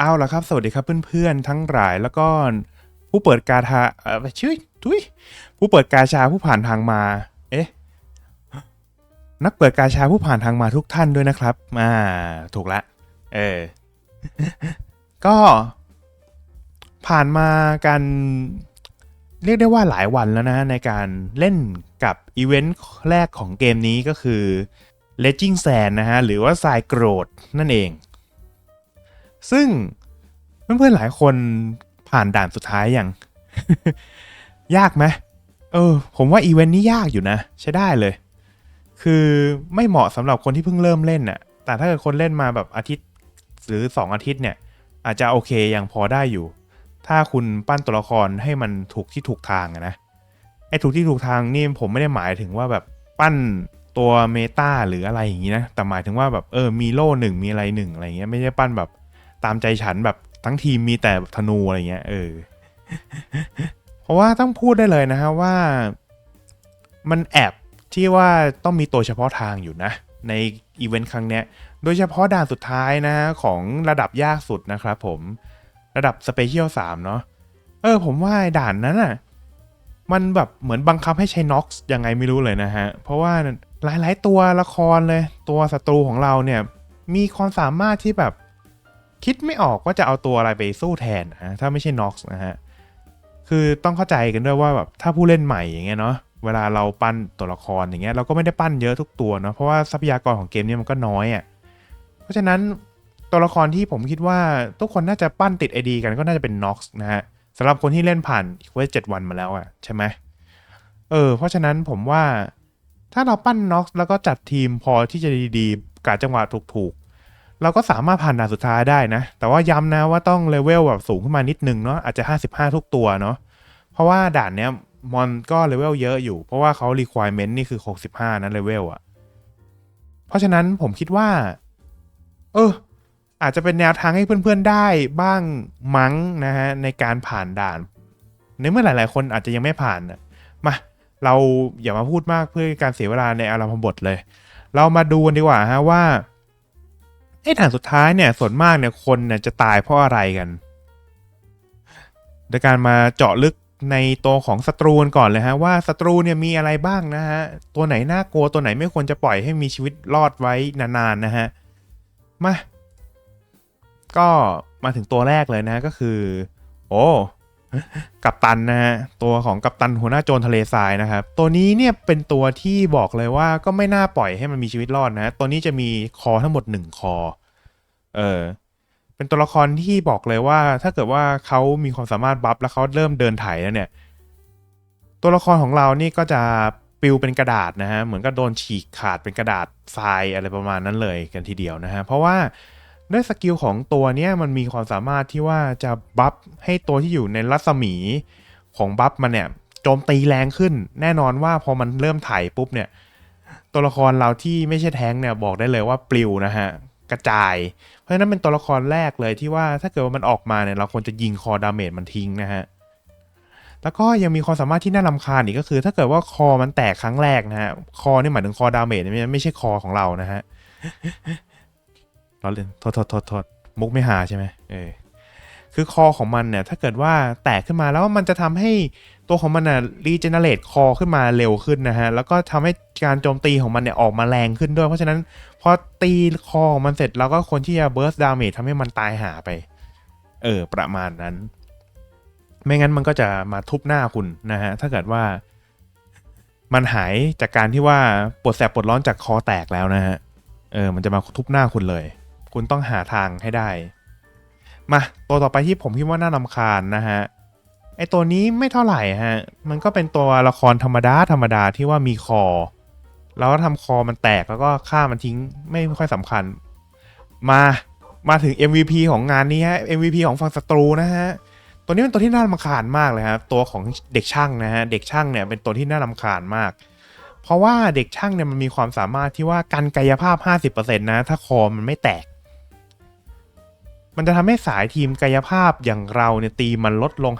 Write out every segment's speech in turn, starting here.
เอาละครับ สวัสดีครับเพื่อนๆ ทั้งหลายแล้วก็ผู้เปิดกาชาเออชื่อทุยผู้เปิดกาชาผู้ผ่านทางมา เอ๊ะ นักเปิดกาชาผู้ผ่านทางมาทุกท่านด้วยนะครับอ่าถูกละ เออ ก็ผ่านมากันเรียกได้ว่าหลายวันแล้วนะในการเล่นกับอีเวนต์แรกของเกมนี้ก็คือ Legend Sand นะฮะ หรือว่าทรายโกรธนั่นเอง ซึ่งเพื่อนๆหลายคนผ่านด่านสุดท้ายยังยากไหมเออ ผมว่าอีเวนต์นี้ยากอยู่นะ ใช้ได้เลย คือไม่เหมาะสำหรับคนที่เพิ่งเริ่มเล่นน่ะ แต่ถ้าเกิดคนเล่นมาแบบอาทิตย์หรือ 2 อาทิตย์เนี่ย อาจจะโอเคยังพอได้อยู่ ถ้าคุณปั้นตัวละครให้มันถูกที่ถูกทางนะไอ้ถูกที่ถูกทางนี่ผมไม่ได้หมายถึงว่าแบบปั้นตัวเมตาหรืออะไรอย่างนี้นะ แต่หมายถึงว่าแบบเออมีโล่หนึ่งมีอะไรหนึ่งอะไรเงี้ยไม่ใช่ปั้นแบบ ตามใจฉันแบบทั้งทีมมีแต่ธนูอะไรเงี้ยเออ เพราะว่าต้องพูดได้เลยนะฮะว่ามันแอบที่ว่าต้องมีตัวเฉพาะทางอยู่นะ ในอีเวนต์ครั้งเนี้ย โดยเฉพาะด่านสุดท้ายนะฮะของระดับยากสุดนะครับผมระดับสเปเชียล3เนาะเออ ผมว่าด่านนั้นอะมันแบบเหมือนบังคับให้ใช้น็อกซ์ยังไงไม่รู้เลยนะฮะ เพราะว่าหลายๆตัวละครเลย ตัวศัตรูของเราเนี่ย มีความสามารถที่แบบ คิดไม่ออกว่าจะเอาตัวอะไรไปสู้แทนนะถ้าไม่ใช่น็อกซ์นะฮะ คือต้องเข้าใจกันด้วยว่าแบบถ้าผู้เล่นใหม่อย่างเงี้ยเนาะเวลาเราปั้นตัวละครอย่างเงี้ยเราก็ไม่ได้ปั้นเยอะทุกตัวเนาะเพราะว่าทรัพยากรของเกมเนี้มันก็น้อยอะ่ะเพราะฉะนั้นตัวละครที่ผมคิดว่าทุกคนน่าจะปั้นติดไอดีกันก็น่าจะเป็นน็อกซ์นะฮะสำหรับคนที่เล่นผ่านเวสเจ็ดวันมาแล้วอะ่ะใช่ไหมเออเพราะฉะนั้นผมว่าถ้าเราปั้นน็อกซ์แล้วก็จัดทีมพอที่จะดีๆกาจังหวะถูกๆ เราก็สามารถผ่านด่านสุดท้ายได้นะ แต่ว่าย้ำนะว่าต้องเลเวลแบบสูงขึ้นมานิดนึงเนาะอาจจะ 55 ทุกตัวเนาะเพราะว่าด่านเนี้ยมอนก็เลเวลเยอะอยู่ เพราะว่าเขา requirement นี่คือ 65 นะเลเวลอะเพราะฉะนั้นผมคิดว่า เออ อาจจะเป็นแนวทางให้เพื่อนๆได้บ้างมั้งนะฮะ ในการผ่านด่าน ในเมื่อหลายๆ คนอาจจะยังไม่ผ่านนะมา เราอย่ามาพูดมากเพื่อการเสียเวลาในอารมณ์บทเลย เรามาดูกันดีกว่าฮะว่า อ้ด่านสุดท้ายเนี่ยส่วนมากเนี่ยคนเนี่ยจะตายเพราะอะไรกันโดยการมาเจาะลึกในตัวของศัตรูก่อนเลยฮะว่าศัตรูเนี่ยมีอะไรบ้างนะฮะตัวไหนน่ากลัวตัวไหนไม่ควรจะปล่อยให้มีชีวิตรอดไว้นานๆนะฮะมาก็มาถึงตัวแรกเลยนะก็คือ โอ้ กัปตันนะฮะตัวของกัปตันหัวหน้าโจรทะเลทรายนะครับ ตัวนี้เนี่ยเป็นตัวที่บอกเลยว่าก็ไม่น่าปล่อยให้มันมีชีวิตรอดนะตัวนี้จะมีคอทั้งหมดหนึ่งคอ เออเป็นตัวละครที่บอกเลยว่า ถ้าเกิดว่าเขามีความสามารถบัฟแล้วเขาเริ่มเดินไถแล้วเนี่ย ตัวละครของเรานี่ก็จะปิวเป็นกระดาษนะฮะเหมือนก็โดนฉีกขาดเป็นกระดาษทรายอะไรประมาณนั้นเลยกันทีเดียวนะฮะเพราะว่า ด้วยสกิลของตัวเนี้ยมันมีความสามารถที่ว่าจะบัฟให้ตัวที่อยู่ในรัศมีของบัฟมันเนี่ยโจมตีแรงขึ้น แน่นอนว่าพอมันเริ่มไถปุ๊บเนี่ยตัวละครเราที่ไม่ใช่แท้งเนี่ยบอกได้เลยว่าปลิวนะฮะกระจาย เพราะฉะนั้นเป็นตัวละครแรกเลยที่ว่าถ้าเกิดว่ามันออกมาเนี่ยเราควรจะยิงคอดาเมจมันทิ้งนะฮะแล้วก็ยังมีความสามารถที่น่ารำคาญอีกก็คือ ถ้าเกิดว่าคอมันแตกครั้งแรกนะฮะคอนี่หมายถึงคอดาเมจไม่ใช่คอของเรานะฮะ เราเล่นโทษโทษโทษโทษมุกไม่หาใช่ไหมเออคือคอของมันเนี่ยถ้าเกิดว่าแตกขึ้นมาแล้วมันจะทำให้ตัวของมันน่ะรีเจเนเรตคอขึ้นมาเร็วขึ้นนะฮะแล้วก็ทำให้การโจมตีของมันเนี่ยออกมาแรงขึ้นด้วย เพราะฉะนั้นพอตีคอของมันเสร็จเราก็คนที่จะเบิร์สดาเมจทำให้มันตายหาไป เออประมาณนั้น ไม่งั้นมันก็จะมาทุบหน้าคุณนะฮะถ้าเกิดว่า มันหายจากการที่ว่าปวดแสบปวดร้อนจากคอแตกแล้วนะฮะเออมันจะมาทุบหน้าคุณเลย คุณต้องหาทางให้ได้ มาตัวต่อไปที่ผมคิดว่าน่ารำคาญนะฮะไอตัวนี้ไม่เท่าไหร่ฮะ มันก็เป็นตัวละครธรรมดาธรรมดาที่ว่ามีคอ แล้วก็ทำคอมันแตกแล้วก็ฆ่ามันทิ้งไม่ค่อยสำคัญ มามาถึง MVP ของงานนี้ฮะ MVP ของฝั่งศัตรูนะฮะ ตัวนี้เป็นตัวที่น่ารำคาญมากเลยครับตัวของเด็กช่างนะฮะ เด็กช่างเนี่ยเป็นตัวที่น่ารำคาญมาก เพราะว่าเด็กช่างเนี่ยมันมีความสามารถที่ว่ากันกายภาพ 50%นะ ถ้าคอมันไม่แตก มันจะทำให้สายทีมกายภาพอย่างเราเนี่ยตีมันลดลง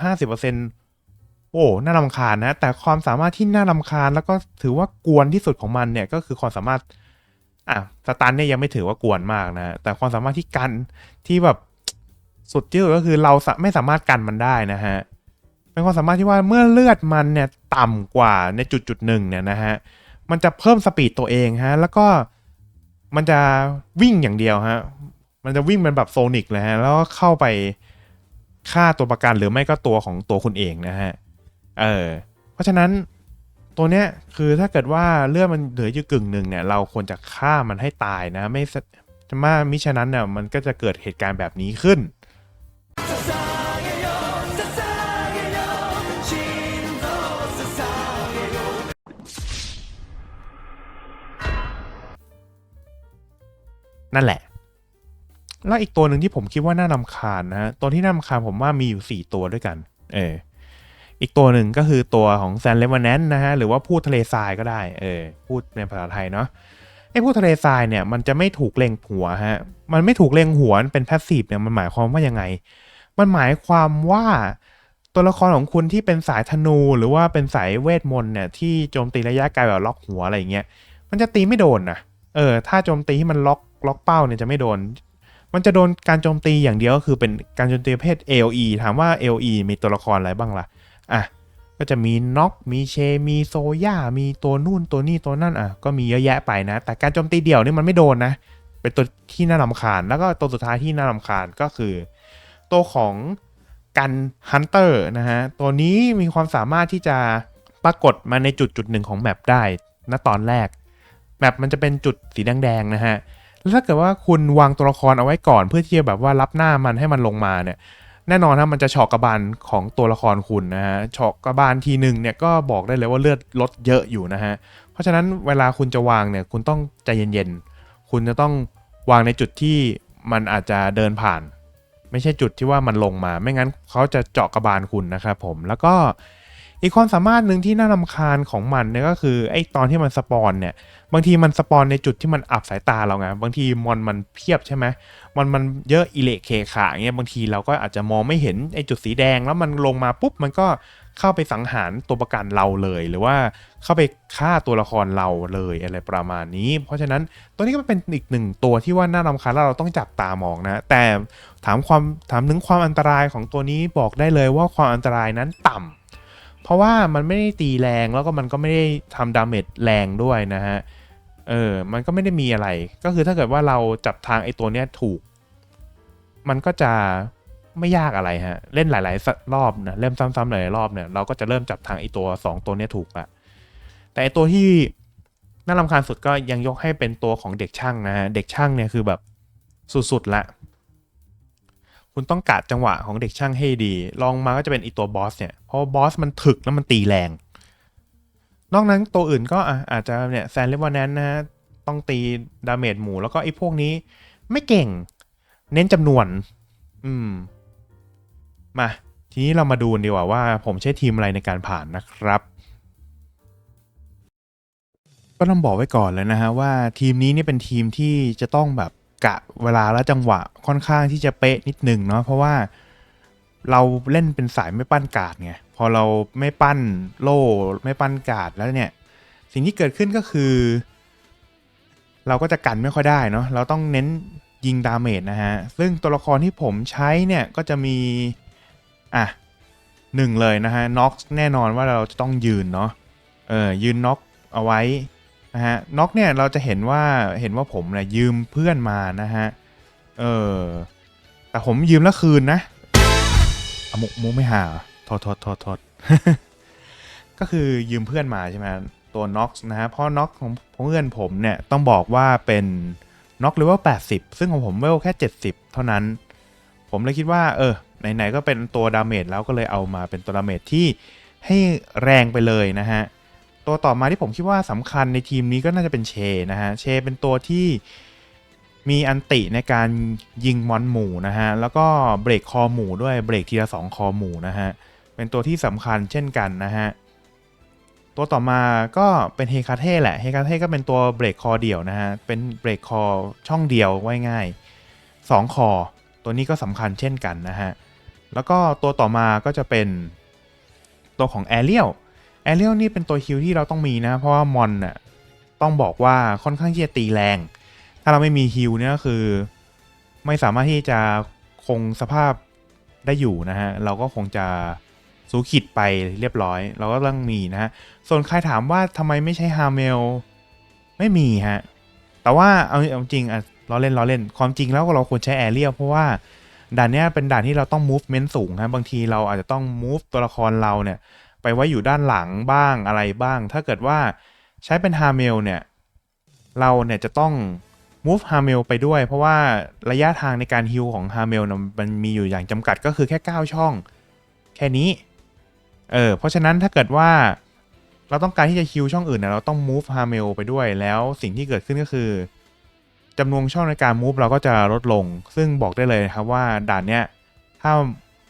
50%โอ้ น่ารำคาญนะ แต่ความสามารถที่น่ารำคาญแล้วก็ถือว่ากวนที่สุดของมันเนี่ยก็คือความสามารถ อะ สตันเนี่ยยังไม่ถือว่ากวนมากนะ แต่ความสามารถที่กันที่แบบสุดที่สุดก็คือเราไม่สามารถกันมันได้นะฮะ เป็นความสามารถที่ว่าเมื่อเลือดมันเนี่ยต่ำกว่าในจุดจุดหนึ่งเนี่ยนะฮะ มันจะเพิ่มสปีดตัวเองฮะ แล้วก็มันจะวิ่งอย่างเดียวฮะ มันจะวิ่งเป็นแบบโซนิกเลยฮะแล้วก็เข้าไปฆ่าตัวประกันหรือไม่ก็ตัวของตัวคุณเองนะฮะเออเพราะฉะนั้นตัวเนี้ยคือถ้าเกิดว่าเลือดมันเหลืออยู่กึ่งหนึ่งเนี่ย เราควรจะฆ่ามันให้ตายนะ ไม่สจะมามิฉะนั้นเนี่ยมันก็จะเกิดเหตุการณ์แบบนี้ขึ้นนั่นแหละ แล้วอีกตัวหนึ่งที่ผมคิดว่าน่านำคาญนะฮะตัวที่น่านำคาญผมว่ามีอยู่ 4 ตัวด้วยกัน เออ อีกตัวหนึ่งก็คือตัวของแซนเลวานแนนนะฮะ หรือว่าพูดทะเลทรายก็ได้ เออ พูดในภาษาไทยเนาะไอ้พูดทะเลทรายเนี่ย มันจะไม่ถูกเล็งหัวฮะ มันไม่ถูกเล็งหัวเป็นแพสซีฟเนี่ย มันหมายความว่ายังไง มันหมายความว่าตัวละครของคุณที่เป็นสายธนูหรือว่าเป็นสายเวทมนต์เนี่ยที่โจมตีระยะไกลแบบล็อกหัวอะไรอย่างเงี้ย มันจะตีไม่โดนนะเออ ถ้าโจมตีที่มันล็อกล็อกเป้าเนี่ยจะไม่โดน มันจะโดนการโจมตีอย่างเดียวก็คือเป็นการโจมตีประเภท AOE ถามว่า AOE มีตัวละครอะไรบ้างล่ะ อะ ก็จะมีน็อก มีเช มีโซย่า มีตัวนู่นตัวนี่ตัวนั่นอะ ก็มีเยอะแยะไปนะ แต่การโจมตีเดี่ยวนี่มันไม่โดนนะ เป็นตัวที่น่ารำคาญ แล้วก็ตัวสุดท้ายที่น่ารำคาญก็คือ ตัวของกันฮันเตอร์นะฮะ ตัวนี้มีความสามารถที่จะปรากฏมาในจุดจุดหนึ่งของแมปได้ณตอนแรก แมปมันจะเป็นจุดสีแดงๆนะฮะ แล้วถ้าเกิดว่าคุณวางตัวละครเอาไว้ก่อน เพื่อที่จะแบบว่ารับหน้ามันให้มันลงมาเนี่ย แน่นอนนะมันจะเฉอกกระบาลของตัวละครคุณนะฮะเฉอกกระบาลทีหนึ่งเนี่ยก็บอกได้เลยว่าเลือดลดเยอะอยู่นะฮะ เพราะฉะนั้นเวลาคุณจะวางเนี่ยคุณต้องใจเย็นๆ คุณจะต้องวางในจุดที่มันอาจจะเดินผ่าน ไม่ใช่จุดที่ว่ามันลงมา ไม่งั้นเขาจะเจาะกระบาลคุณนะครับผมแล้วก็ อีกความสามารถหนึ่งที่น่ารำคาญของมันเนี่ยก็คือไอ้ตอนที่มันสปอนเนี่ยบางทีมันสปอนในจุดที่มันอับสายตาเราไงบางทีมอนมันเพียบใช่ไหมมอนมันเยอะอิเละเคขาเงี้ยบางทีเราก็อาจจะมองไม่เห็นไอ้จุดสีแดงแล้วมันลงมาปุ๊บมันก็เข้าไปสังหารตัวประกันเราเลย หรือว่าเข้าไปฆ่าตัวละครเราเลยอะไรประมาณนี้ เพราะฉะนั้นตัวนี้ก็เป็นอีกหนึ่งตัวที่ว่าน่ารำคาญแล้วเราต้องจับตามองนะแต่ถามความถามถึงความอันตรายของตัวนี้บอกได้เลยว่าความอันตรายนั้นต่ำ เพราะว่ามันไม่ได้ตีแรงแล้วก็มันก็ไม่ได้ทำดาเมจแรงด้วยนะฮะ เออ มันก็ไม่ได้มีอะไร ก็คือถ้าเกิดว่าเราจับทางไอ้ตัวเนี้ยถูก มันก็จะไม่ยากอะไรฮะ เล่นหลาย ๆ รอบนะ เล่นซ้ำๆหลายๆรอบเนี่ย เราก็จะเริ่มจับทางไอ้ตัว 2 ตัวเนี้ยถูกละ แต่ไอ้ตัวที่น่ารำคาญสุดก็ยังยกให้เป็นตัวของเด็กช่างนะฮะ เด็กช่างเนี่ยคือแบบสุดๆละ คุณต้องกะจังหวะของเด็กช่างให้ดีลองมาก็จะเป็นอีตัวบอสเนี่ยเพราะบอสมันถึกแล้วมันตีแรง นอกนั้นตัวอื่นก็อาจจะเนี่ยแซนเลวานแนนนะฮะต้องตีดาเมจหมูแล้วก็ไอ้พวกนี้ไม่เก่ง เน้นจำนวน อืม มา ทีนี้เรามาดูดีกว่าว่าผมใช้ทีมอะไรในการผ่านนะครับก็ต้องบอกไว้ก่อนเลยนะฮะว่าทีมนี้เนี่ยเป็นทีมที่จะต้องแบบ กะเวลาและจังหวะค่อนข้างที่จะเป๊ะนิดหนึ่งเนาะเพราะว่าเราเล่นเป็นสายไม่ปั้นกาดไงพอเราไม่ปั้นโล่ไม่ปั้นกาดแล้วเนี่ย สิ่งที่เกิดขึ้นก็คือ เราก็จะกันไม่ค่อยได้เนาะเราต้องเน้นยิงดาเมจนะฮะ ซึ่งตัวละครที่ผมใช้เนี่ยก็จะมี อะหนึ่งเลยนะฮะน็อกแน่นอนว่าเราจะต้องยืนเนาะเออยืนน็อกเอาไว้ นะฮะน็อกเนี่ยเราจะเห็นว่าเห็นว่าผมเนี่ยยืมเพื่อนมานะฮะเออแต่ผมยืมแล้วคืนนะอมุกมุกไม่หาเหรอโทษโทษโทษโทษก็คือยืมเพื่อนมาใช่ไหมตัวน็อกนะฮะเพราะน็อกของเพื่อนผมเนี่ยต้องบอกว่าเป็นน็อกเลเวล80 ซึ่งของผมเลเวลแค่ 70 เท่านั้น ผมเลยคิดว่า เออไหนๆก็เป็นตัวดาเมจแล้วก็เลยเอามาเป็นตัวดาเมจที่ให้แรงไปเลยนะฮะ ตัวต่อมาที่ผมคิดว่าสำคัญในทีมนี้ก็น่าจะเป็นเชนะฮะ เชเป็นตัวที่มีอันติในการยิงมอนหมู่นะฮะ แล้วก็เบรกคอหมู่ด้วยเบรกทีละสองคอหมู่นะฮะ เป็นตัวที่สำคัญเช่นกันนะฮะ ตัวต่อมาก็เป็นเฮคาเท่แหละ เฮคาเท่ก็เป็นตัวเบรกคอเดี่ยวนะฮะ เป็นเบรกคอช่องเดียวไว้ง่ายสองคอ ตัวนี้ก็สำคัญเช่นกันนะฮะ แล้วก็ตัวต่อมาก็จะเป็นตัวของแอเรียล อเรียลนี่เป็นตัวฮิลที่เราต้องมีนะ เพราะว่ามอนน่ะต้องบอกว่าค่อนข้างที่จะตีแรง ถ้าเราไม่มีฮิลเนี่ยคือ ไม่สามารถที่จะคงสภาพได้อยู่นะฮะ เราก็คงจะสูขิดไปเรียบร้อย เราก็ต้องมีนะฮะ ส่วนใครถามว่าทำไมไม่ใช้ฮาเมลไม่มีฮะ แต่ว่าเอาเอาจริงอะล้อเล่นล้อเล่น ความจริงแล้วเราควรใช้แอเรียลเพราะว่าด่านเนี้ยเป็นด่านที่เราต้อง movement สูงฮะ บางทีเราอาจจะต้อง move ตัวละครเราเนี่ย ไปไว้อยู่ด้านหลังบ้างอะไรบ้าง ถ้าเกิดว่าใช้เป็นฮาเมลเนี่ย เราเนี่ยจะต้อง move ฮาเมลไปด้วย เพราะว่าระยะทางในการฮิลของฮาเมลมันมีอยู่อย่างจำกัดก็คือแค่ 9 ช่อง แค่นี้เออเพราะฉะนั้นถ้าเกิดว่าเราต้องการที่จะฮิลช่องอื่นนะเราต้อง move ฮาเมลไปด้วย แล้วสิ่งที่เกิดขึ้นก็คือจำนวนช่องในการ move เราก็จะลดลง ซึ่งบอกได้เลยครับว่าด่านเนี้ยถ้า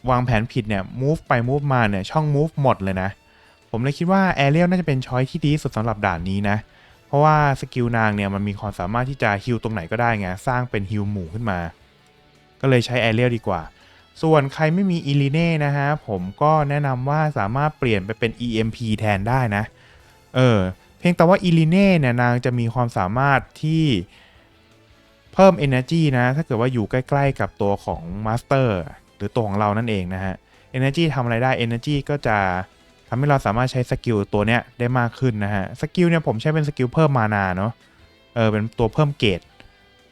วางแผนผิดเนี่ย move ไป move มาเนี่ย ช่อง move หมดเลยนะ ผมเลยคิดว่า Aerial น่าจะเป็นช้อยที่ดีสุดสำหรับด่านนี้นะ เพราะว่าสกิลนางเนี่ยมันมีความสามารถที่จะฮิลตรงไหนก็ได้ไง สร้างเป็นฮิลหมู่ขึ้นมา ก็เลยใช้ Aerial ดีกว่า ส่วนใครไม่มีอีลีเน่นะฮะ ผมก็แนะนำว่าสามารถเปลี่ยนไปเป็น EMP แทนได้นะ เออ เพียงแต่ว่าอีลีเน่เนี่ยนางจะมีความสามารถที่เพิ่ม Energy นะ ถ้าเกิดว่าอยู่ใกล้ ๆ กับตัวของ Master หรือตัวของเรานั่นเองนะฮะ Energy ทำอะไรได้ Energy ก็จะทำให้เราสามารถใช้สกิลตัวเนี้ยได้มากขึ้นนะฮะ สกิลเนี่ยผมใช้เป็นสกิลเพิ่มมานาเนาะ เออเป็นตัวเพิ่มเกรด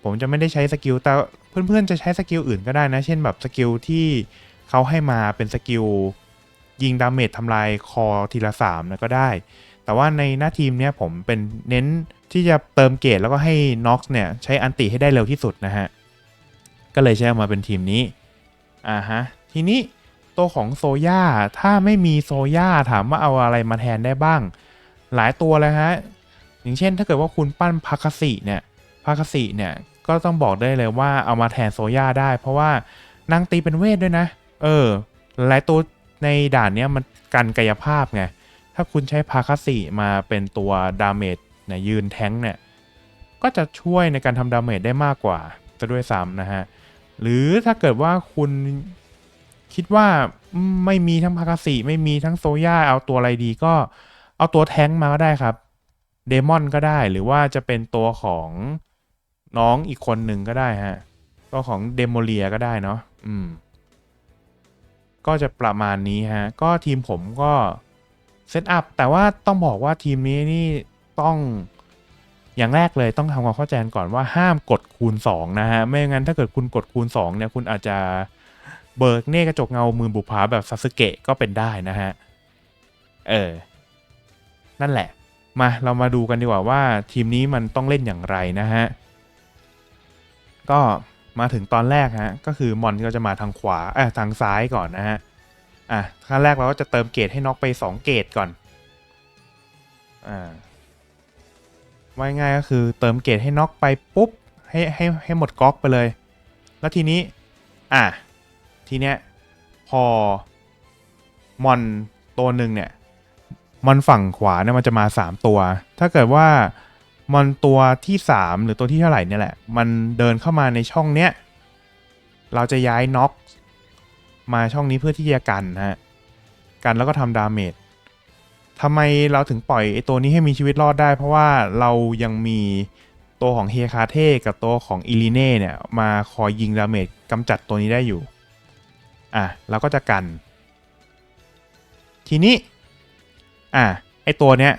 ผมจะไม่ได้ใช้สกิลแต่เพื่อนๆจะใช้สกิลอื่นก็ได้นะ เช่นแบบสกิลที่เขาให้มาเป็นสกิลยิงดาเมจทำลายคอทีละสามนะก็ได้ แต่ว่าในหน้าทีมเนี่ยผมเป็นเน้นที่จะเติมเกรดแล้วก็ให้น็อกเนี่ยใช้อันติให้ได้เร็วที่สุดนะฮะ ก็เลยใช้มาเป็นทีมนี้ อ่าฮะ ทีนี้ตัวของโซย่าถ้าไม่มีโซย่าถามว่าเอาอะไรมาแทนได้บ้าง หลายตัวเลยฮะ อย่างเช่นถ้าเกิดว่าคุณปั้นพาคาสิเนี่ยพาคาสิเนี่ยก็ต้องบอกได้เลยว่าเอามาแทนโซย่าได้ เพราะว่านางตีเป็นเวทด้วยนะ เออ หลายตัวในด่านเนี้ยมันกันกายภาพไง ถ้าคุณใช้พาคาสิมาเป็นตัวดาเมจเนี่ยยืนแท้งเนี่ยก็จะช่วยในการทำดาเมจได้มากกว่าจะด้วยซ้ำนะฮะ หรือถ้าเกิดว่าคุณคิดว่าไม่มีทั้งพาคาสิไม่มีทั้งโซย่าเอาตัวอะไรดีก็เอาตัวแท้งมาก็ได้ครับเดมอนก็ได้หรือว่าจะเป็นตัวของน้องอีกคนหนึ่งก็ได้ฮะตัวของเดโมเลียก็ได้เนาะอืม ก็จะประมาณนี้ฮะ ก็ทีมผมก็เซตอัพแต่ว่าต้องบอกว่าทีมนี้นี่ต้อง อย่างแรกเลยต้องทำความเข้าใจก่อนว่าห้ามกดคูณ 2 นะฮะ ไม่งั้นถ้าเกิดคุณกดคูณ 2 เนี่ยคุณอาจจะเบิกเน่กระจกเงามือบุพาแบบซาสึเกะก็เป็นได้นะฮะ เออ นั่นแหละ มาเรามาดูกันดีกว่าว่าทีมนี้มันต้องเล่นอย่างไรนะฮะ ก็มาถึงตอนแรกฮะ ก็คือมอนก็จะมาทางขวาเออทางซ้ายก่อนนะฮะ อะขั้นแรกเราก็จะเติมเกรดให้น็อกไป 2 เกรดก่อน อ่า ว่าง่ายก็คือเติมเกรดให้น็อกไปปุ๊บให้ให้ให้หมดก๊อกไปเลย แล้วทีนี้ อะ ทีเนี้ยพอมอนตัวหนึ่งเนี่ยมอนฝั่งขวาเนี่ยมันจะมา 3 ตัว ถ้าเกิดว่ามอนตัวที่ 3 หรือตัวที่เท่าไหร่เนี่ยแหละ มันเดินเข้ามาในช่องเนี้ย เราจะย้ายน็อกมาช่องนี้เพื่อที่จะกันนะฮะ กันแล้วก็ทำดาเมจ ทำไมเราถึงปล่อยไอ้ตัวนี้ให้มีชีวิตรอดได้ เพราะว่าเรายังมีตัวของเฮคาเทกับตัวของอิลิเน่เนี่ยมาคอยยิงดาเมจกำจัดตัวนี้ได้อยู่ อะเราก็จะกัน ทีนี้ อะไอตัวเนี้ย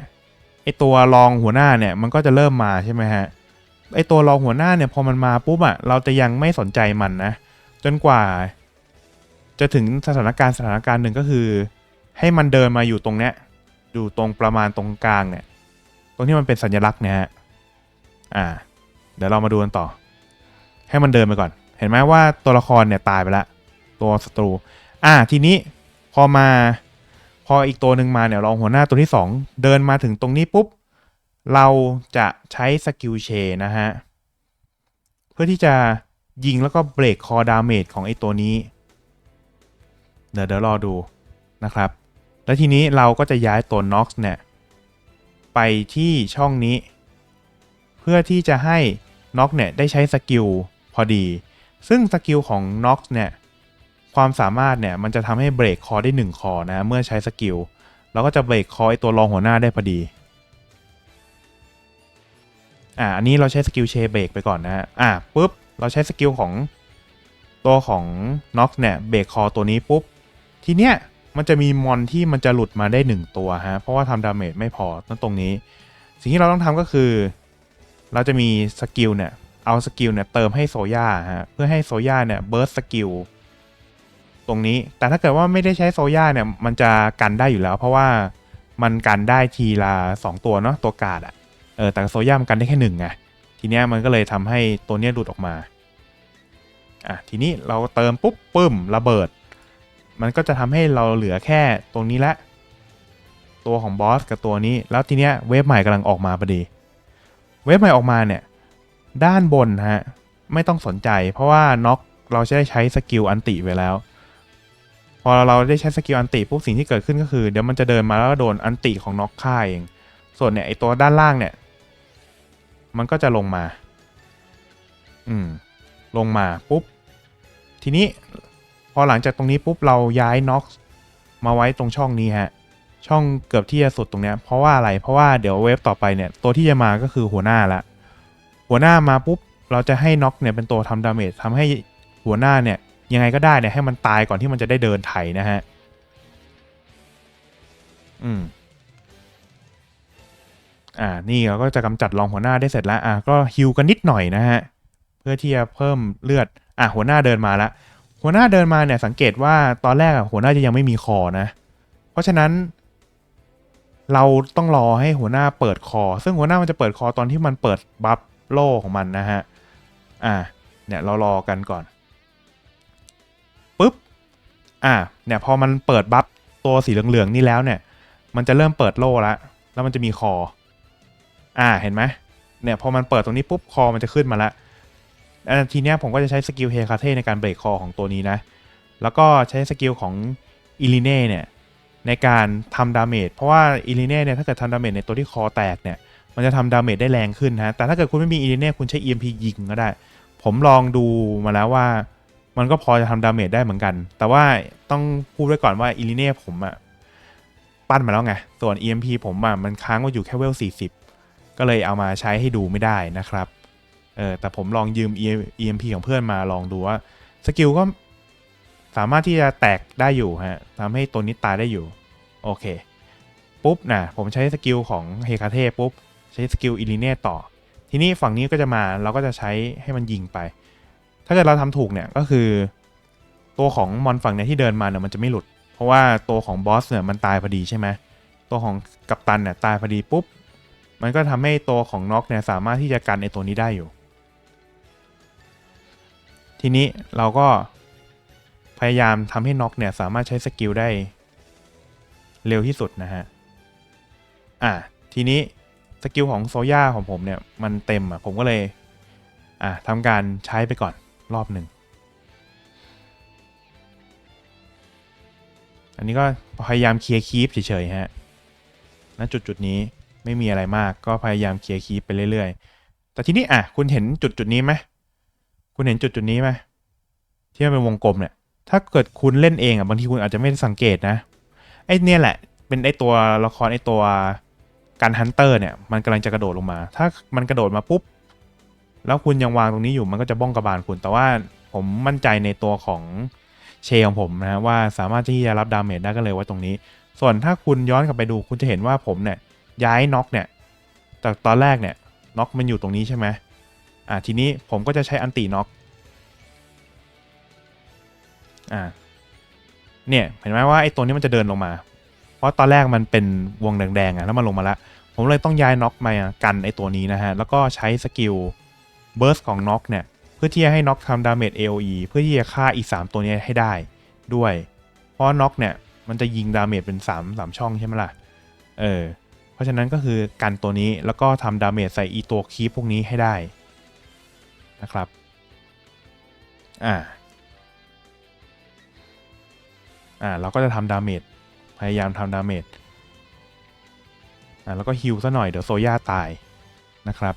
ไอตัวรองหัวหน้าเนี่ยมันก็จะเริ่มมาใช่ไหมฮะไอตัวรองหัวหน้าเนี่ยพอมันมาปุ๊บอะเราจะยังไม่สนใจมันนะ จนกว่า จะถึงสถานการณ์สถานการณ์หนึ่งก็คือ ให้มันเดินมาอยู่ตรงเนี้ย อยู่ตรงประมาณตรงกลางเนี่ย ตรงที่มันเป็นสัญลักษณ์เนี่ยฮะ อ่า เดี๋ยวเรามาดูกันต่อ ให้มันเดินไปก่อน เห็นไหมว่าตัวละครเนี่ยตายไปล้วตัวศัตรู อ่า ทีนี้พอมา พออีกตัวหนึ่งมาเนี่ยรองหัวหน้าตัวที่ 2 เดินมาถึงตรงนี้ปุ๊บ เราจะใช้สกิลเชนะฮะ เพื่อที่จะยิงแล้วก็เบรกคอดาเมจของไอตัวนี้ เดี๋ยวเดี๋ยวรอดูนะครับ แล้วทีนี้เราก็จะย้ายตัว Nox เนี่ยไปที่ช่องนี้ เพื่อที่จะให้ Nox เนี่ยได้ใช้สกิลพอดี ซึ่งสกิลของ Nox เนี่ยความสามารถเนี่ยมันจะทำให้เบรกคอได้ 1 คอนะเมื่อใช้สกิลเราก็จะเบรกคอไอตัวรองหัวหน้าได้พอดีอ่าอันนี้เราใช้สกิลเชเบรกไปก่อนนะฮะอ่าปุ๊บเราใช้สกิลของตัวตัวของน็อกเนี่ยเบรกคอตัวนี้ปุ๊บทีเนี้ย มันจะมีมอนที่มันจะหลุดมาได้ 1 ตัวฮะ เพราะว่าทำดาเมจไม่พอนั่นตรงนี้ สิ่งที่เราต้องทำก็คือ เราจะมีสกิลเนี่ย เอาสกิลเนี่ยเติมให้โซย่าฮะ เพื่อให้โซย่าเนี่ยเบิร์สสกิลตรงนี้ แต่ถ้าเกิดว่าไม่ได้ใช้โซย่าเนี่ย มันจะกันได้อยู่แล้ว เพราะว่ามันกันได้ทีละ 2 ตัวเนาะ ตัวกาดอะเออ แต่โซย่ามันกันได้แค่หนึ่งไง ทีเนี้ยมันก็เลยทำให้ตัวเนี้ยหลุดออกมา อะ ทีนี้เราเติมปุ๊บปึ้มระเบิด มันก็จะทำให้เราเหลือแค่ตรงนี้ละ ตัวของบอสกับตัวนี้ แล้วทีเนี้ยเวฟใหม่กำลังออกมาพอดี เวฟใหม่ออกมาเนี่ย ด้านบนฮะ ไม่ต้องสนใจ เพราะว่าน็อกเราจะได้ใช้สกิลอันติไปแล้ว พอเราได้ใช้สกิลอันติปุ๊บสิ่งที่เกิดขึ้นก็คือ เดี๋ยวมันจะเดินมาแล้วโดนอันติของน็อกฆ่าเอง ส่วนเนี่ยไอตัวด้านล่างเนี่ย มันก็จะลงมา อืม ลงมาปุ๊บ ทีนี้ อหลังจากตรงนี้ปุ๊บเราย้ายน็อกมาไว้ตรงช่องนี้ฮะช่องเกือบที่จะสุดตรงเนี้ยเพราะว่าอะไรเพราะว่าเดี๋ยวเวฟต่อไปเนี่ยตัวที่จะมาก็คือหัวหน้าละหัวหน้ามาปุ๊บเราจะให้น็อกเนี่ยเป็นตัวทำดาเมจทำให้หัวหน้าเนี่ยยังไงก็ได้เนี่ยให้มันตายก่อนที่มันจะได้เดินไถนะฮะอืมอ่านี่เราก็จะกำจัดรองหัวหน้าได้เสร็จแล้วอ่าก็ฮิวกันนิดหน่อยนะฮะเพื่อที่จะเพิ่มเลือดอะหัวหน้าเดินมาแล้ว หัวหน้าเดินมาเนี่ยสังเกตว่าตอนแรกอะหัวหน้าจะยังไม่มีคอนะ เพราะฉะนั้น เราต้องรอให้หัวหน้าเปิดคอ ซึ่งหัวหน้ามันจะเปิดคอตอนที่มันเปิดบัฟโล่ของมันนะฮะ อ่า เนี่ยเรารอกันก่อนปุ๊บ อ่า เนี่ยพอมันเปิดบัฟตัวสีเหลืองๆนี่แล้วเนี่ย มันจะเริ่มเปิดโล่ล้วแล้วมันจะมีคอ อ่า เห็นไหมเนี่ยพอมันเปิดตรงนี้ปุ๊บคอมันจะขึ้นมาแล้ว ทีเนี้ยผมก็จะใช้สกิลเฮคาเทในการเบรกคอของตัวนี้นะ แล้วก็ใช้สกิลของอิลิเน่เนี่ยในการทำดาเมจเพราะว่าอิลิเน่เนี่ยถ้าเกิดทำดาเมจในตัวที่คอแตกเนี่ย มันจะทำดาเมจได้แรงขึ้นฮะแต่ถ้าเกิดคุณไม่มีอิลิเน่คุณใช้ EMP ยิงก็ได้ ผมลองดูมาแล้วว่า มันก็พอจะทำดาเมจได้เหมือนกัน แต่ว่าต้องพูดไว้ก่อนว่าอิลิเน่ผมอะปั้นมาแล้วไง ส่วน EMP ผมอะมันค้างไว้อยู่แค่เวล40 ก็เลยเอามาใช้ให้ดูไม่ได้นะครับ เออแต่ผมลองยืม EMP ของเพื่อนมาลองดูว่าสกิลก็สามารถที่จะแตกได้อยู่ฮะทำให้ตัวนี้ตายได้อยู่ โอเค ปุ๊บนะผมใช้สกิลของเฮคาเทปุ๊บ ใช้สกิลอิลิเน่ต่อ ทีนี้ฝั่งนี้ก็จะมาเราก็จะใช้ให้มันยิงไป ถ้าเกิดเราทำถูกเนี่ยก็คือ ตัวของมอนฝั่งเนี้ยที่เดินมาเนี่ยมันจะไม่หลุด เพราะว่าตัวของบอสเนี่ยมันตายพอดีใช่ไหมตัวของกัปตันเนี่ยตายพอดีปุ๊บ มันก็ทำให้ตัวของน็อกเนี่ยสามารถที่จะกันไอตัวนี้ได้อยู่ ทีนี้เราก็พยายามทำให้น็อกเนี่ยสามารถใช้สกิลได้เร็วที่สุดนะฮะ อะทีนี้สกิลของโซย่าของผมเนี่ยมันเต็มอะผมก็เลย อะทำการใช้ไปก่อนรอบหนึ่ง อันนี้ก็พยายามเคลียร์คีปเฉยๆฮะณจุดจุดนี้ไม่มีอะไรมากก็พยายามเคลียร์คีปไปเรื่อยๆ แต่ทีนี้อะคุณเห็นจุดจุดนี้ไหม คุณเห็นจุดจุดนี้ไหมที่มันเป็นวงกลมเนี่ย ถ้าเกิดคุณเล่นเองอะบางทีคุณอาจจะไม่ได้สังเกตนะไอ้เนี่ยแหละ เป็นไอ้ตัวละครไอ้ตัวการฮันเตอร์เนี่ยมันกำลังจะกระโดดลงมา ถ้ามันกระโดดมาปุ๊บ แล้วคุณยังวางตรงนี้อยู่มันก็จะบ้องกระบาลคุณ แต่ว่าผมมั่นใจในตัวของเชของผมนะว่าสามารถที่จะรับดาเมจได้ก็เลยไว้ตรงนี้ ส่วนถ้าคุณย้อนกลับไปดูคุณจะเห็นว่าผมเนี่ยย้ายน็อกเนี่ยจากตอนแรกเนี่ยน็อกมันอยู่ตรงนี้ใช่ไหม อ่าทีนี้ผมก็จะใช้อันตีน็อกอ่าเนี่ยเห็นไหมว่าไอ้ตัวนี้มันจะเดินลงมา เพราะตอนแรกมันเป็นวงแดงๆอะแล้วมันลงมาล้วผมเลยต้องย้ายน็อกมากันไอ้ตัวนี้นะฮะแล้วก็ใช้สกิลเบิร์สของน็อกเนี่ยเพื่อที่จะให้น็อกทำดาเมจ AOE เพื่อที่จะฆ่าอีก3ตัวนี้ให้ได้ด้วย เพราะน็อกเนี่ยมันจะยิงดาเมจเป็น3 3ช่องใช่ไหมล่ะเออเพราะฉะนั้นก็คือกันตัวนี้แล้วก็ทำดาเมจใส่อีตัวคีพวกนี้ให้ได้ นะครับ อ่า อ่า เราก็จะทำดาเมจ พยายามทำดาเมจ อ่า แล้วก็ฮิวซะหน่อยเดี๋ยวโซย่าตายนะครับ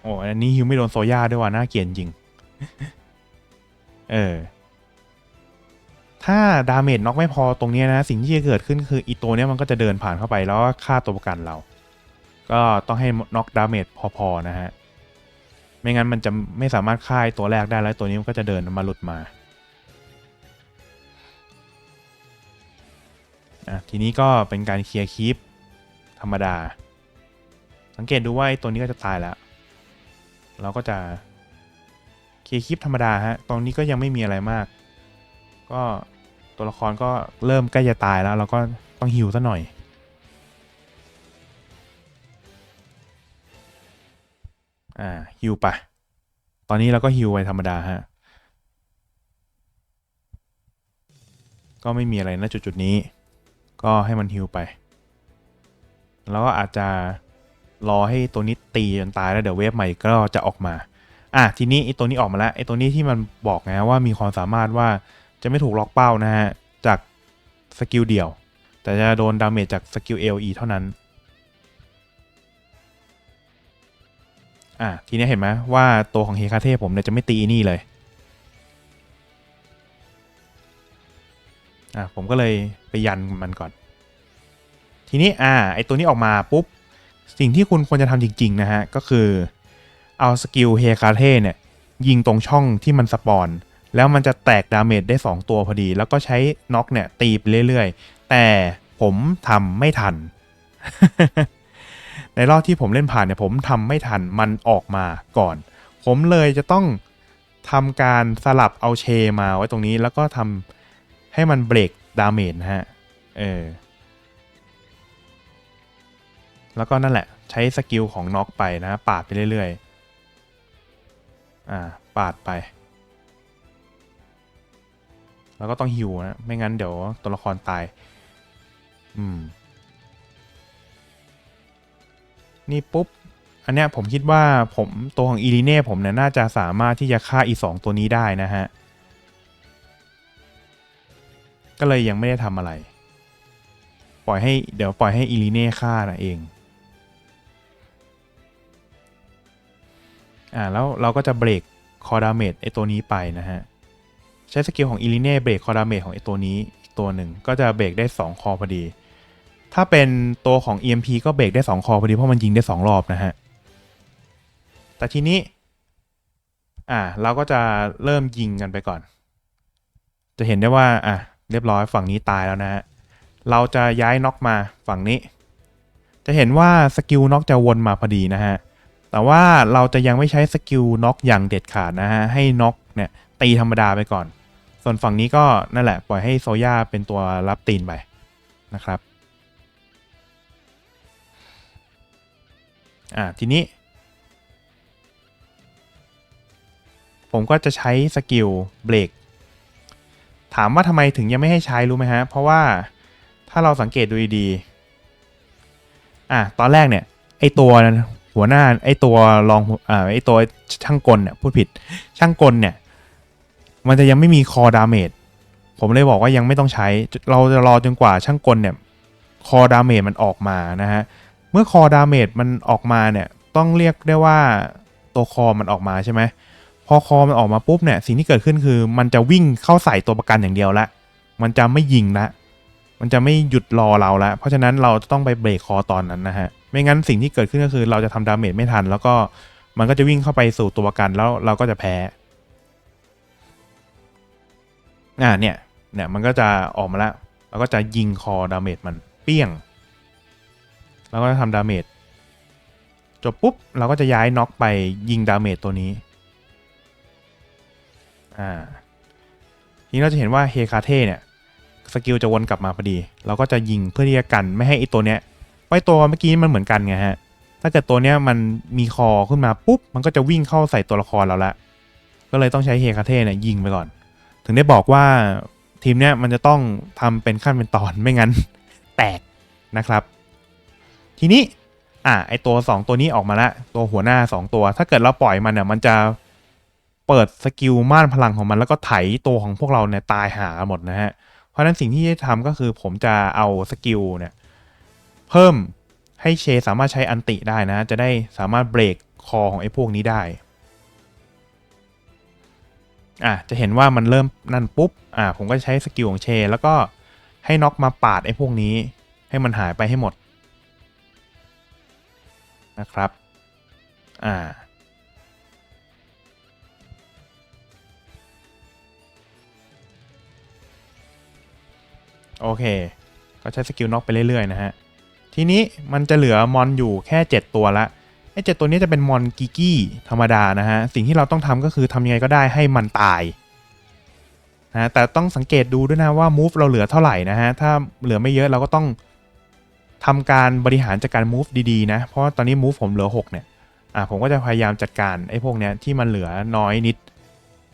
โอ้อันนี้ฮิวไม่โดนโซย่าด้วยว่ะน่าเกลียดจริง เออ ถ้าดาเมจน็อกไม่พอตรงนี้นะ สิ่งที่จะเกิดขึ้นคืออีตัวเนี้ยมันก็จะเดินผ่านเข้าไปแล้วก็ฆ่าตัวประกันเรา ก็ต้องให้น็อกดาเมจพอๆนะฮะ ไม่งั้นมันจะไม่สามารถฆ่าไอ้ตัวแรกได้แล้วตัวนี้มันก็จะเดินมาหลุดมาอะทีนี้ก็เป็นการเคลียร์คีปธรรมดา สังเกตดูว่าตัวนี้ก็จะตายแล้ว เราก็จะเคลียร์คีปธรรมดาฮะตรงนี้ก็ยังไม่มีอะไรมาก ก็ตัวละครก็เริ่มใกล้จะตายแล้ว เราก็ต้องฮิวซะหน่อย อ่าฮิวไป ตอนนี้เราก็ฮิวไปธรรมดาฮะ ก็ไม่มีอะไรนะจุดจุดๆนี้ ก็ให้มันฮิวไป แล้วก็อาจจะรอให้ตัวนี้ตีจนตายแล้วเดี๋ยวเวฟใหม่ก็จะออกมา อะทีนี้ไอ้ตัวนี้ออกมาแล้วไอ้ตัวนี้ที่มันบอกไงว่ามีความสามารถว่าจะไม่ถูกล็อกเป้านะฮะจากสกิลเดี่ยว แต่จะโดนดาเมจจากสกิล LE เท่านั้น อะทีนี้เห็นไหมว่าตัวของเฮคาเทผมเนี่ยจะไม่ตีนี่เลยอะผมก็เลยไปยันมันก่อน ทีนี้อ่าไอตัวนี้ออกมาปุ๊บ สิ่งที่คุณควรจะทำจริง ๆ นะฮะ ก็คือเอาสกิลเฮคาเทเนี่ย ยิงตรงช่องที่มันสปอน แล้วมันจะแตกดาเมจได้ 2 ตัวพอดี แล้วก็ใช้น็อกเนี่ยตีไปเรื่อย ๆ แต่ผมทำไม่ทัน ในรอบที่ผมเล่นผ่านเนี่ยผมทำไม่ทันมันออกมาก่อน ผมเลยจะต้องทำการสลับเอาเชมาไว้ตรงนี้แล้วก็ทำให้มันเบรกดาเมจนะฮะ เออ แล้วก็นั่นแหละ ใช้สกิลของน็อกไปนะ ปาดไปเรื่อยๆ อ่า ปาดไป แล้วก็ต้องฮิวนะ ไม่งั้นเดี๋ยวตัวละครตาย อืม นี่ปุ๊บ อันเนี้ยผมคิดว่าผมตัวของอีลีเน่ผมเนี่ยน่าจะสามารถที่จะฆ่าอีสองตัวนี้ได้นะฮะ ก็เลยยังไม่ได้ทำอะไร ปล่อยให้เดี๋ยวปล่อยให้อีลีเน่ฆ่านะเอง อ่าแล้วเราก็จะเบรกคอดาเมจไอตัวนี้ไปนะฮะ ใช้สกิลของอีลิเน่เบรกคอดาเมจของไอตัวนี้อีกตัวหนึ่งก็จะเบรกได้ 2 คอพอดี ถ้าเป็นตัวของ EMP ก็เบรกได้ 2 คอพอดีเพราะมันยิงได้ 2 รอบนะฮะ แต่ทีนี้ อ่า เราก็จะเริ่มยิงกันไปก่อน จะเห็นได้ว่า อะ เรียบร้อยฝั่งนี้ตายแล้วนะฮะ เราจะย้ายน็อกมาฝั่งนี้ จะเห็นว่าสกิลน็อกจะวนมาพอดีนะฮะ แต่ว่าเราจะยังไม่ใช้สกิลน็อกอย่างเด็ดขาดนะฮะ ให้น็อกเนี่ยตีธรรมดาไปก่อน ส่วนฝั่งนี้ก็นั่นแหละปล่อยให้โซย่าเป็นตัวรับตีนไปนะครับ อ่าทีนี้ ผมก็จะใช้สกิลเบรกถามว่าทำไมถึงยังไม่ให้ใช้รู้ไหมฮะ เพราะว่าถ้าเราสังเกตดูดีๆอะตอนแรกเนี่ย ไอตัวหัวหน้าไอตัวรองอ่าไอตัวช่างกลเนี่ยพูดผิดช่างกลเนี่ย มันจะยังไม่มีคอดาเมจผมเลยบอกว่ายังไม่ต้องใช้ เราจะรอจนกว่าช่างกลเนี่ย คอดาเมจมันออกมานะฮะ เมื่อคอดาเมจมันออกมาเนี่ยต้องเรียกได้ว่าตัวคอมันออกมาใช่ไหมพอคอมันออกมาปุ๊บเนี่ยสิ่งที่เกิดขึ้นคือ มันจะวิ่งเข้าใส่ตัวประกันอย่างเดียวละ มันจะไม่ยิงละ มันจะไม่หยุดรอเราละ เพราะฉะนั้นเราจะต้องไปเบรกคอตอนนั้นนะฮะ ไม่งั้นสิ่งที่เกิดขึ้นก็คือ เราจะทำดาเมจไม่ทัน แล้วก็มันก็จะวิ่งเข้าไปสู่ตัวประกันแล้วเราก็จะแพ้ อ่าเนี่ยเนี่ยมันก็จะออกมาล้วแล้วก็จะยิงคอดาเมจมันเปี้ยง แล้วก็ทำดาเมจจบปุ๊บ เราก็จะย้ายน็อกไปยิงดาเมจตัวนี้ อ่าทีนี้เราจะเห็นว่าเฮคาเท่เนี่ยสกิลจะวนกลับมาพอดี เราก็จะยิงเพื่อที่จะกันไม่ให้ไอตัวเนี้ยไอตัวเมื่อกี้มันเหมือนกันไงฮะ ถ้าเกิดตัวเนี้ยมันมีคอขึ้นมาปุ๊บ มันก็จะวิ่งเข้าใส่ตัวละครเราละ ก็เลยต้องใช้เฮคาเท่เนี่ยยิงไปก่อน ถึงได้บอกว่าทีมเนี้ยมันจะต้องทำเป็นขั้นเป็นตอนไม่งั้น แตกนะครับ ทีนี้อะไอตัว 2 ตัวนี้ออกมาแล้วตัวหัวหน้า 2 ตัว ถ้าเกิดเราปล่อยมันเนี่ยมันจะเปิดสกิลม่านพลังของมัน แล้วก็ไถตัวของพวกเราเนี่ยตายหาหมดนะฮะ เพราะฉะนั้นสิ่งที่จะทำก็คือผมจะเอาสกิลเนี่ยเพิ่มให้เชสามารถใช้อันติได้นะ จะได้สามารถเบรกคอของไอ้พวกนี้ได้อะจะเห็นว่ามันเริ่มนั่นปุ๊บอะผมก็ใช้สกิลของเช แล้วก็ให้น็อกมาปาดไอ้พวกนี้ ให้มันหายไปให้หมด นะครับอ่าโอเค ก็ใช้สกิลน็อกไปเรื่อยๆนะฮะ ทีนี้มันจะเหลือมอนอยู่แค่ 7 ตัวละ ไอ้เตัวนี้จะเป็นมอนกิกี้ธรรมดานะฮะ สิ่งที่เราต้องทำก็คือทำยังไงก็ได้ให้มันตายนะแต่ต้องสังเกตดูด้วยนะว่ามูฟเราเหลือเท่าไหร่นะฮะ ถ้าเหลือไม่เยอะเราก็ต้อง ทำการบริหารจัดการ move ดีๆ นะ เพราะตอนนี้ move ผมเหลือ 6 เนี่ย อะผมก็จะพยายามจัดการไอ้พวกเนี้ยที่มันเหลือน้อยนิด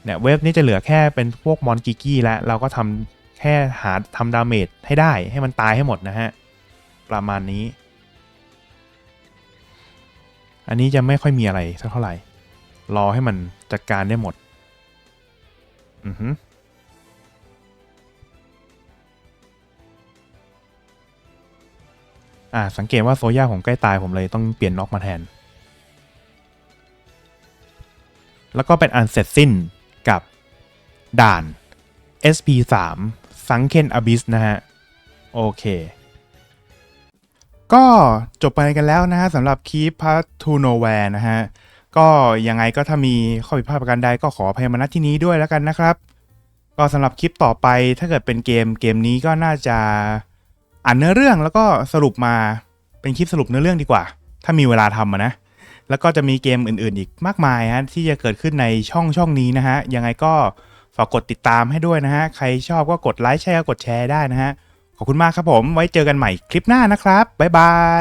เนี่ยเวฟนี้จะเหลือแค่เป็นพวกมอนกิกี้แล้ว เราก็ทำแค่หาทำดาเมจให้ได้ให้มันตายให้หมดนะฮะ ประมาณนี้ อันนี้จะไม่ค่อยมีอะไรสักเท่าไหร่ รอให้มันจัดการได้หมด อือฮึ อ่าสังเกตว่าโซย่าผมใกล้ตายผมเลยต้องเปลี่ยนน็อกมาแทน แล้วก็เป็นอันเสร็จสิ้นกับด่าน SP3 Sunken Abyss นะฮะ โอเค ก็จบไปกันแล้วนะฮะสำหรับ Keep Path to Nowhere นะฮะ ก็ยังไงก็ถ้ามีข้อผิดพลาดประการใดก็ขออภัยมาณที่นี้ด้วยแล้วกันนะครับ ก็สำหรับคลิปต่อไปถ้าเกิดเป็นเกมเกมนี้ก็น่าจะ อ่านเนื้อเรื่องแล้วก็สรุปมาเป็นคลิปสรุปเนื้อเรื่องดีกว่า ถ้ามีเวลาทำนะ แล้วก็จะมีเกมอื่นๆ อีกมากมายฮะที่จะเกิดขึ้นในช่องช่องนี้นะฮะ ยังไงก็ฝากกดติดตามให้ด้วยนะฮะ ใครชอบก็กดไลค์แชร์กดแชร์ได้นะฮะ ขอบคุณมากครับผม ไว้เจอกันใหม่คลิปหน้านะครับ บ๊ายบาย